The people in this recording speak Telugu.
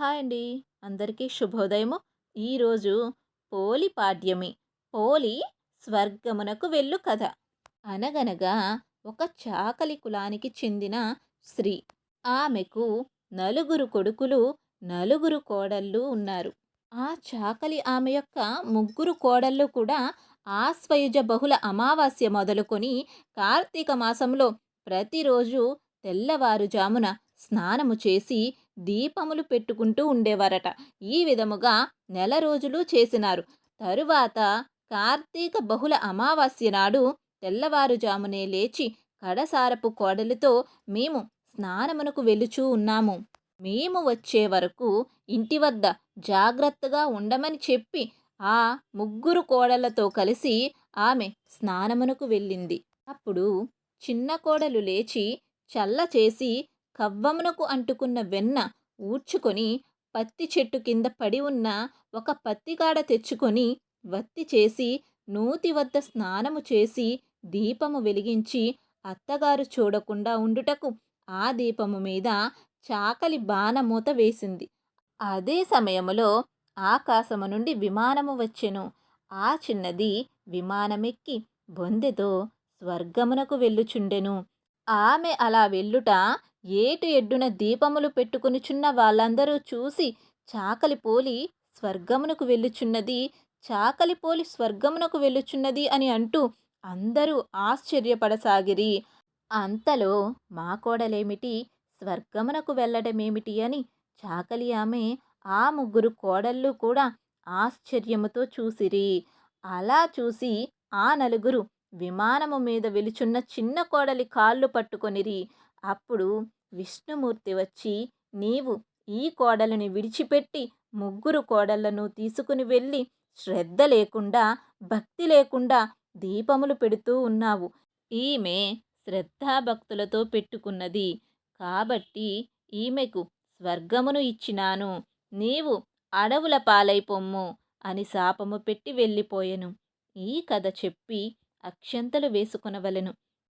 హాయ్ అండి. అందరికీ శుభోదయము. ఈరోజు పోలి పాడ్యమి. పోలి స్వర్గమునకు వెళ్ళు కథ. అనగనగా ఒక చాకలి కులానికి చెందిన స్త్రీ. ఆమెకు నలుగురు కొడుకులు నలుగురు కోడళ్ళు ఉన్నారు. ఆ చాకలి ఆమె యొక్క ముగ్గురు కోడళ్ళు కూడా ఆశ్వయుజ బహుళ అమావాస్య మొదలుకొని కార్తీక మాసంలో ప్రతిరోజు తెల్లవారుజామున స్నానము చేసి దీపములు పెట్టుకుంటూ ఉండేవారట. ఈ విధముగా నెల రోజులు చేసినారు. తరువాత కార్తీక బహుళ అమావాస్య నాడు తెల్లవారుజామునే లేచి కడసారపు కోడలితో మేము స్నానమునకు వెలుచూ ఉన్నాము. మేము వచ్చే వరకు ఇంటి వద్ద జాగ్రత్తగా ఉండమని చెప్పి ఆ ముగ్గురు కోడళ్ళతో కలిసి ఆమె స్నానమునకు వెళ్ళింది. అప్పుడు చిన్న కోడలు లేచి చల్ల చేసి కవ్వమునకు అంటుకున్న వెన్న ఊడ్చుకొని పత్తి చెట్టు కింద పడి ఉన్న ఒక పత్తిగాడ తెచ్చుకొని వత్తి చేసి నూతి వద్ద స్నానము చేసి దీపము వెలిగించి అత్తగారు చూడకుండా ఉండుటకు ఆ దీపము మీద చాకలి బాణమూత వేసింది. అదే సమయములో ఆకాశము నుండి విమానము వచ్చెను. ఆ చిన్నది విమానమెక్కి బొందెతో స్వర్గమునకు వెళ్ళుచుండెను. ఆమె అలా వెళ్ళుట ఏటు ఎడ్డున దీపములు పెట్టుకునిచున్న వాళ్ళందరూ చూసి చాకలిపోలి స్వర్గమునకు వెళ్ళుచున్నది చాకలిపోలి స్వర్గమునకు వెళ్ళుచున్నది అని అంటూ అందరూ ఆశ్చర్యపడసాగిరి. అంతలో మా కోడలేమిటి? స్వర్గమునకు వెళ్ళడమేమిటి అని చాకలి ఆమె ఆ ముగ్గురు కోడళ్ళు కూడా ఆశ్చర్యముతో చూసిరి. అలా చూసి ఆ నలుగురు విమానము మీద వెలుచున్న చిన్న కోడలి కాళ్ళు పట్టుకొనిరి. అప్పుడు విష్ణుమూర్తి వచ్చి నీవు ఈ కోడలిని విడిచిపెట్టి ముగ్గురు కోడళ్ళను తీసుకుని వెళ్ళి శ్రద్ధ లేకుండా భక్తి లేకుండా దీపములు పెడుతూ ఉన్నావు. ఈమె శ్రద్ధాభక్తులతో పెట్టుకున్నది. కాబట్టి ఈమెకు స్వర్గమును ఇచ్చినాను. నీవు అడవుల పాలైపొమ్ము అని శాపము పెట్టి వెళ్ళిపోయెను. ఈ కథ చెప్పి అక్షంతలు వేసుకొనవలెను.